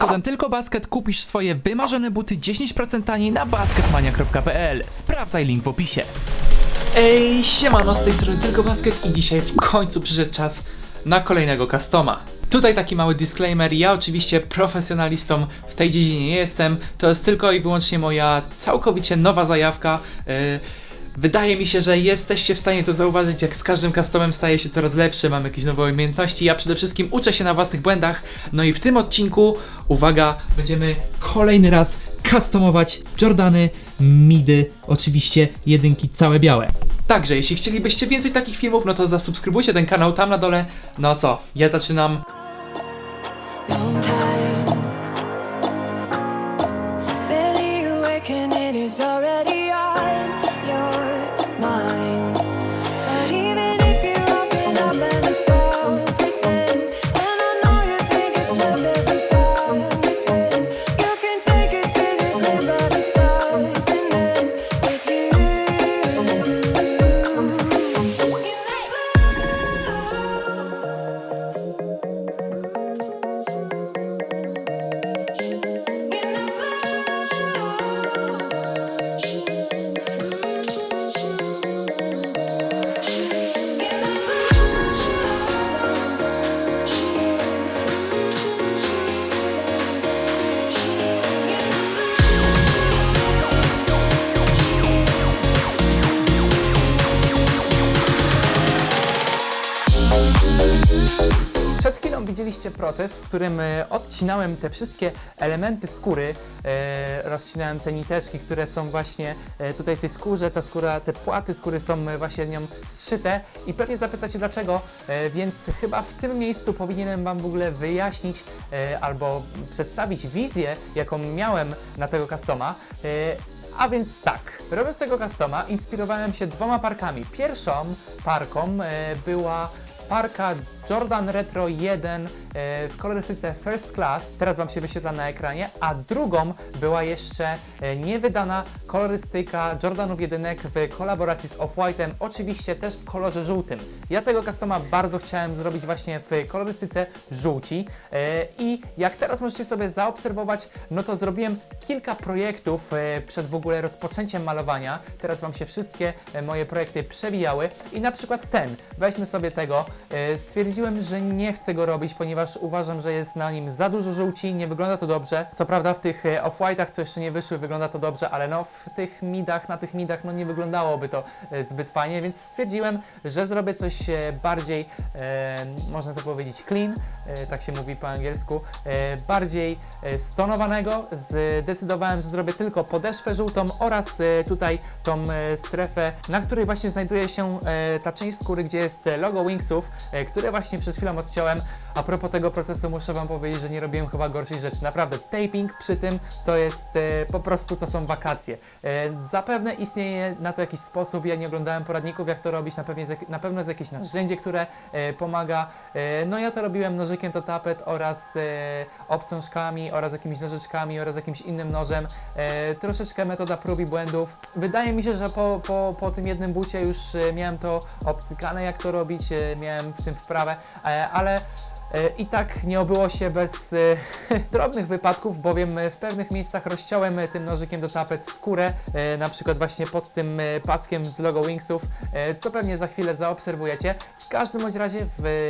kodem tylko basket kupisz swoje wymarzone buty 10% taniej na basketmania.pl. Sprawdzaj link w opisie. Ej, siemano, z tej strony tylko basket i dzisiaj w końcu przyszedł czas na kolejnego customa. Tutaj taki mały disclaimer, ja oczywiście profesjonalistą w tej dziedzinie nie jestem, to jest tylko i wyłącznie moja całkowicie nowa zajawka. Yy, Wydaje mi się, że jesteście w stanie to zauważyć, jak z każdym customem staje się coraz lepszy, mam jakieś nowe umiejętności, ja przede wszystkim uczę się na własnych błędach, no i w tym odcinku, uwaga, będziemy kolejny raz customować Jordany, midy, oczywiście jedynki całe białe. Także, jeśli chcielibyście więcej takich filmów, no to zasubskrybujcie ten kanał tam na dole. No co, ja zaczynam. time. Proces, w którym e, odcinałem te wszystkie elementy skóry, e, rozcinałem te niteczki, które są właśnie e, tutaj w tej skórze, ta skóra, te płaty skóry są właśnie nią zszyte i pewnie zapytacie dlaczego, więc chyba w tym miejscu powinienem Wam w ogóle wyjaśnić albo przedstawić wizję, jaką miałem na tego customa. A więc tak, robiąc tego customa inspirowałem się dwoma parkami. Pierwszą parką była parka Jordan Retro 1 e, w kolorystyce First Class, teraz Wam się wyświetla na ekranie, a drugą była jeszcze e, niewydana kolorystyka Jordanów 1 w kolaboracji z Off-White'em, oczywiście też w kolorze żółtym. Ja tego customa bardzo chciałem zrobić właśnie w kolorystyce żółci e, i jak teraz możecie sobie zaobserwować, no to zrobiłem kilka projektów przed w ogóle rozpoczęciem malowania. Teraz Wam się wszystkie moje projekty przewijały i na przykład ten, weźmy sobie tego, e, stwierdziłem, że nie chcę go robić, ponieważ uważam, że jest na nim za dużo żółci, nie wygląda to dobrze. Co prawda w tych e, off-white'ach, co jeszcze nie wyszły, wygląda to dobrze, ale no w tych midach, na tych midach, no nie wyglądałoby to e, zbyt fajnie, więc stwierdziłem, że zrobię coś e, bardziej, e, można to powiedzieć, clean, e, tak się mówi po angielsku, e, bardziej stonowanego. Zdecydowałem, że zrobię tylko podeszwę żółtą oraz tutaj tą strefę, na której właśnie znajduje się ta część skóry, gdzie jest logo Wingsów, które właśnie przed chwilą odciąłem. A propos tego procesu muszę Wam powiedzieć, że nie robiłem chyba gorszej rzeczy. Naprawdę, taping przy tym to jest e, po prostu, to są wakacje. E, zapewne istnieje na to jakiś sposób, ja nie oglądałem poradników jak to robić, na, pewnie na pewno jest jakieś narzędzie, które e, pomaga. E, no ja to robiłem nożykiem do tapet oraz e, obcążkami oraz jakimiś nożyczkami oraz jakimś innym nożem. E, troszeczkę metoda prób i błędów. Wydaje mi się, że po, po, po tym jednym bucie już e, miałem to obcykane jak to robić, e, miałem w tym wprawę, e, ale e, i tak nie obyło się bez e, drobnych wypadków, bowiem e, w pewnych miejscach rozciąłem e, tym nożykiem do tapet skórę, e, na przykład właśnie pod tym e, paskiem z logo Wingsów, e, co pewnie za chwilę zaobserwujecie. W każdym bądź razie,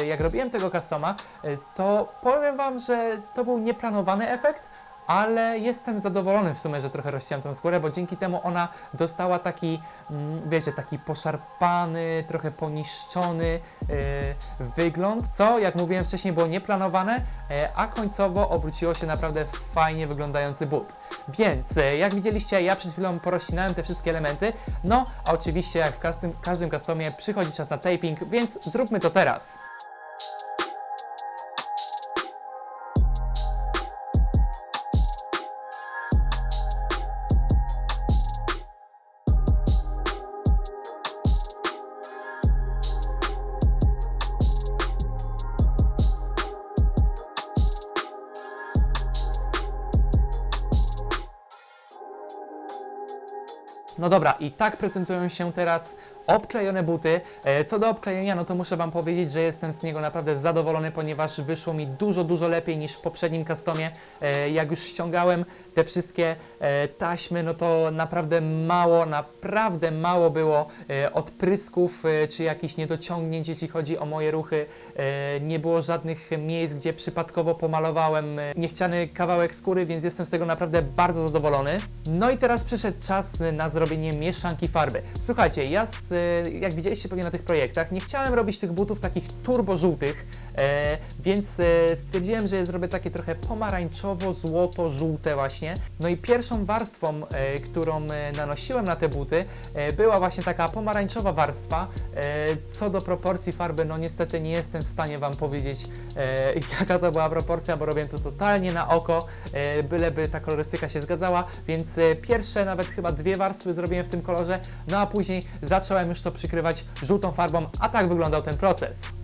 e, jak robiłem tego customa, e, to powiem Wam, że to był nieplanowany efekt, ale jestem zadowolony w sumie, że trochę rozciąłem tą skórę, bo dzięki temu ona dostała taki, mm, wiecie, taki poszarpany, trochę poniszczony e, wygląd, co, jak mówiłem wcześniej, było nieplanowane, e, a końcowo obróciło się naprawdę fajnie wyglądający but. Więc, e, jak widzieliście, ja przed chwilą porozcinałem te wszystkie elementy, no, a oczywiście, jak w każdym, każdym customie, przychodzi czas na taping, więc zróbmy to teraz. No dobra, i tak prezentują się teraz obklejone buty. E, Co do obklejenia, no to muszę Wam powiedzieć, że jestem z niego naprawdę zadowolony, ponieważ wyszło mi dużo, dużo lepiej niż w poprzednim customie. E, Jak już ściągałem te wszystkie e, taśmy, no to naprawdę mało, naprawdę mało było odprysków czy jakichś niedociągnięć, jeśli chodzi o moje ruchy. Nie było żadnych miejsc, gdzie przypadkowo pomalowałem niechciany kawałek skóry, więc jestem z tego naprawdę bardzo zadowolony. No i teraz przyszedł czas na zrobienie mieszanki farby. Słuchajcie, ja, z, jak widzieliście pewnie na tych projektach, nie chciałem robić tych butów takich turbo żółtych, e, więc e, stwierdziłem, że zrobię takie trochę pomarańczowo-złoto-żółte właśnie. No i pierwszą warstwą, e, którą e, nanosiłem na te buty, e, była właśnie taka pomarańczowa warstwa. E, co do proporcji farby, no niestety nie jestem w stanie Wam powiedzieć, e, jaka to była proporcja, bo robię to totalnie na oko, e, byleby ta kolorystyka się zgadzała, więc e, pierwsze nawet chyba dwie warstwy zrobiłem w tym kolorze, no a później zacząłem już to przykrywać żółtą farbą, a tak wyglądał ten proces.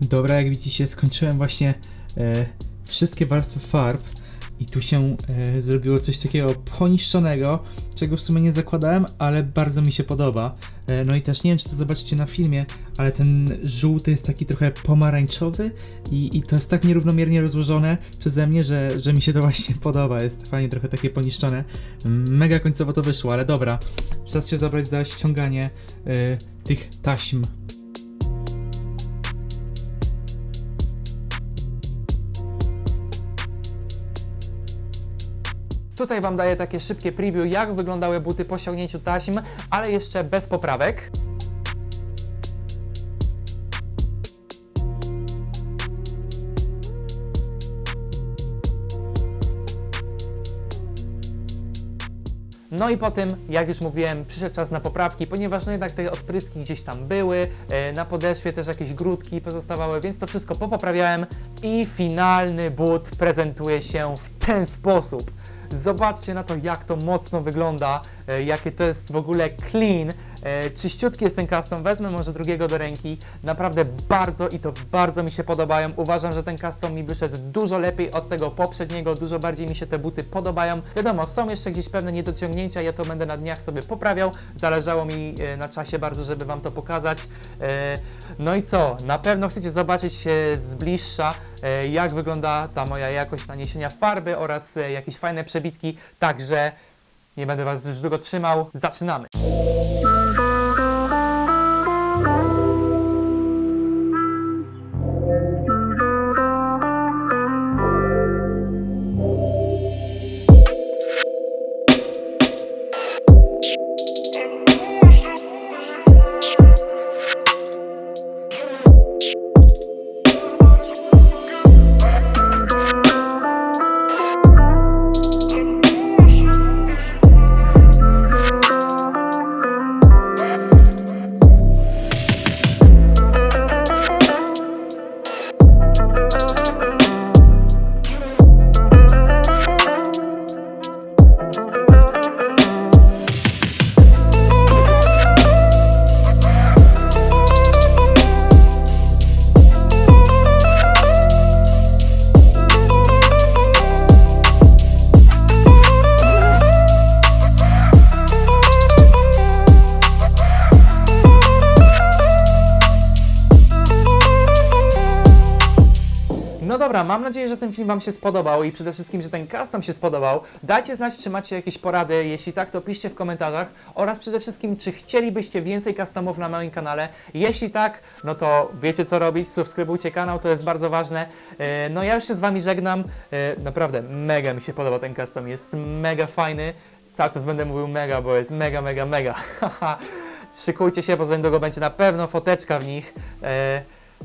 Dobra, jak widzicie, skończyłem właśnie e, wszystkie warstwy farb i tu się e, zrobiło coś takiego poniszczonego, czego w sumie nie zakładałem, ale bardzo mi się podoba. E, no i też nie wiem, czy to zobaczycie na filmie, ale ten żółty jest taki trochę pomarańczowy i, i to jest tak nierównomiernie rozłożone przeze mnie, że, że mi się to właśnie podoba. Jest fajnie trochę takie poniszczone. Mega końcowo to wyszło, ale dobra. Czas się zabrać za ściąganie e, tych taśm. Tutaj Wam daję takie szybkie preview, jak wyglądały buty po ściągnięciu taśm, ale jeszcze bez poprawek. No i po tym, jak już mówiłem, przyszedł czas na poprawki, ponieważ no jednak te odpryski gdzieś tam były, e, na podeszwie też jakieś grudki pozostawały, więc to wszystko popoprawiałem i finalny but prezentuje się w ten sposób. Zobaczcie na to, jak to mocno wygląda, e, jakie to jest w ogóle clean. E, czyściutki jest ten custom, wezmę może drugiego do ręki. Naprawdę bardzo i to bardzo mi się podobają. Uważam, że ten custom mi wyszedł dużo lepiej od tego poprzedniego, dużo bardziej mi się te buty podobają. Wiadomo, są jeszcze gdzieś pewne niedociągnięcia, ja to będę na dniach sobie poprawiał. Zależało mi e, na czasie bardzo, żeby Wam to pokazać. E, No i co? Na pewno chcecie zobaczyć z bliższa, jak wygląda ta moja jakość naniesienia farby oraz jakieś fajne przebitki. Także nie będę Was już długo trzymał. Zaczynamy! Mam nadzieję, że ten film Wam się spodobał i przede wszystkim, że ten custom się spodobał. Dajcie znać, czy macie jakieś porady, jeśli tak, to piszcie w komentarzach oraz przede wszystkim, czy chcielibyście więcej customów na moim kanale. Jeśli tak, no to wiecie co robić, subskrybujcie kanał, to jest bardzo ważne. E, No ja już się z Wami żegnam, E, naprawdę mega mi się podoba ten custom, jest mega fajny. Cały czas będę mówił mega, bo jest mega, mega, mega. Szykujcie się, bo za niedługo będzie na pewno foteczka w nich.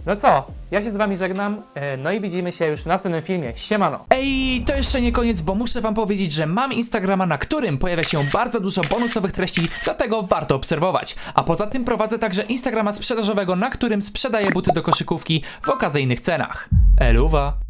No co, ja się z wami żegnam, e, no i widzimy się już w następnym filmie. Siemano! Ej, to jeszcze nie koniec, bo muszę wam powiedzieć, że mam Instagrama, na którym pojawia się bardzo dużo bonusowych treści, dlatego warto obserwować. A poza tym prowadzę także Instagrama sprzedażowego, na którym sprzedaję buty do koszykówki w okazyjnych cenach. Eluwa!